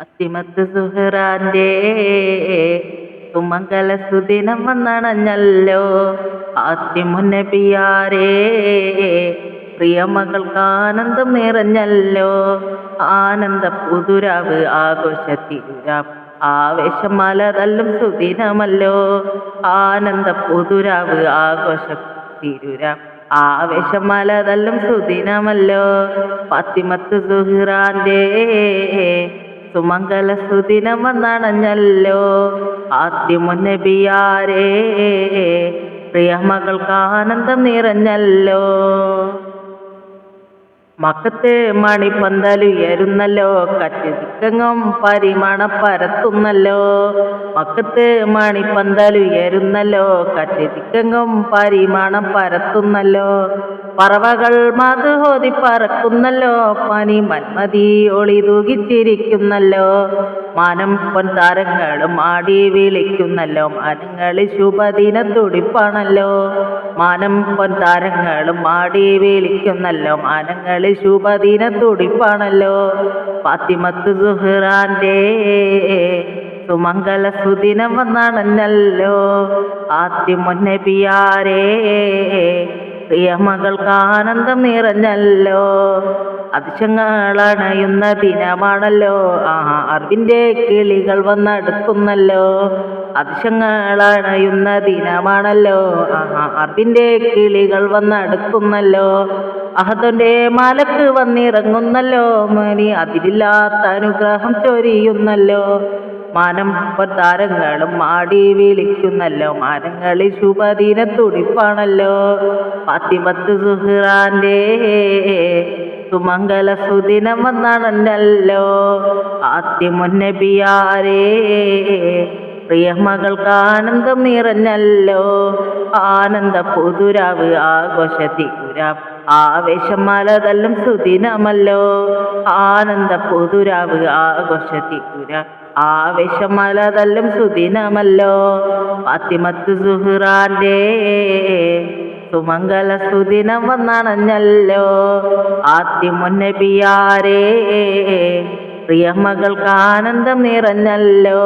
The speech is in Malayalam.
പത്തിമത്ത് സുഹറാന്റെ സുമംഗല സുദിനം വന്നണഞ്ഞല്ലോ. ആത്തിമുന്നബിയാരേ പ്രിയമകൾക്ക് ആനന്ദം നിറഞ്ഞല്ലോ. ആനന്ദ പുതുരാവ് ആഘോഷത്തിരുരാം ആവേശമല തല്ലും സുദിനമല്ലോ. ആനന്ദ പുതുരാവ് ആഘോഷ തിരുരാം ആവേശമല സുദിനമല്ലോ. പത്തിമത്ത് സുഹ്റാന്റെ സുമംഗല സുദിനം വന്നണഞ്ഞല്ലോ ആദ്യമുന്നബിയാരേ പ്രിയമകൾക്ക് ആനന്ദം നിറഞ്ഞല്ലോ. മക്കത്ത് മണിപ്പന്തലുയരുന്നല്ലോ കറ്റ് ദിക്കങ്ങും പരിമണ പരത്തുന്നല്ലോ. മക്കത്ത് മണിപ്പന്തലുയരുന്നല്ലോ കറ്റ് ദിക്കങ്ങും പരിമണം പരത്തുന്നല്ലോ. പറവകൾ മധുഹോതി പറക്കുന്നല്ലോ പനി മന്മതി ഒളി തൂകിച്ചിരിക്കുന്നല്ലോ മാനം പൊൻതാരങ്ങളും ആടി വിളിക്കുന്നല്ലോ മാനങ്ങളിൽ ശുഭദിന തുടിപ്പാണല്ലോ. മാനം പൊന്താരങ്ങളും മാടി വിളിക്കുന്നല്ലോ മാനങ്ങളിൽ ശുഭദിന തുടിപ്പാണല്ലോ പാത്തിമത്ത് സുഹ്റാന്റെ സുമംഗല സുദിനം വന്നണഞ്ഞല്ലോ പ്രിയ പ്രിയമകൾക്ക് ആനന്ദം നിറഞ്ഞല്ലോ. അതിശങ്ങളണയുന്ന ദിനമാണല്ലോ. ആ അറിവിന്റെ കിളികൾ വന്നടുക്കുന്നല്ലോ അതിശങ്ങളണയുന്ന ദിനമാണല്ലോ. ആ അറിവിന്റെ കിളികൾ വന്നടുക്കുന്നല്ലോ അഹദന്റെ മലക്ക് വന്നിറങ്ങുന്നല്ലോ. മനി അതിരില്ലാത്ത അനുഗ്രഹം ചൊരിയുന്നല്ലോ. മാനം താരങ്ങളും മാടി വിളിക്കുന്നല്ലോ. മാനങ്ങളിൽ ശുഭദിന തുടിപ്പാണല്ലോ പത്തിമത്ത് സുഹ്റാന്റെ സുമംഗല സുദിനം വന്നാണല്ലോ ആദ്യമുന്നബിയാരേ പ്രിയമകൾക്ക് ആനന്ദം നിറഞ്ഞല്ലോ ആനന്ദ പുതുരാവ് ആഘോഷത്തിക്കുരാം ആവേശം മലതല്ലും സുദിനമല്ലോ. ആനന്ദ പുതുരാവ് ആഘോഷത്തിക്കുരാം ആവേശം മലതല്ലും സുദിനമല്ലോ. പത്തിമത്ത് സുഹ്റാന്റെ സുമംഗല സുദിനം വന്നണഞ്ഞല്ലോ ആദ്യമുന്നബിയാരേ പ്രിയമകൾക്ക് ആനന്ദം നിറഞ്ഞല്ലോ.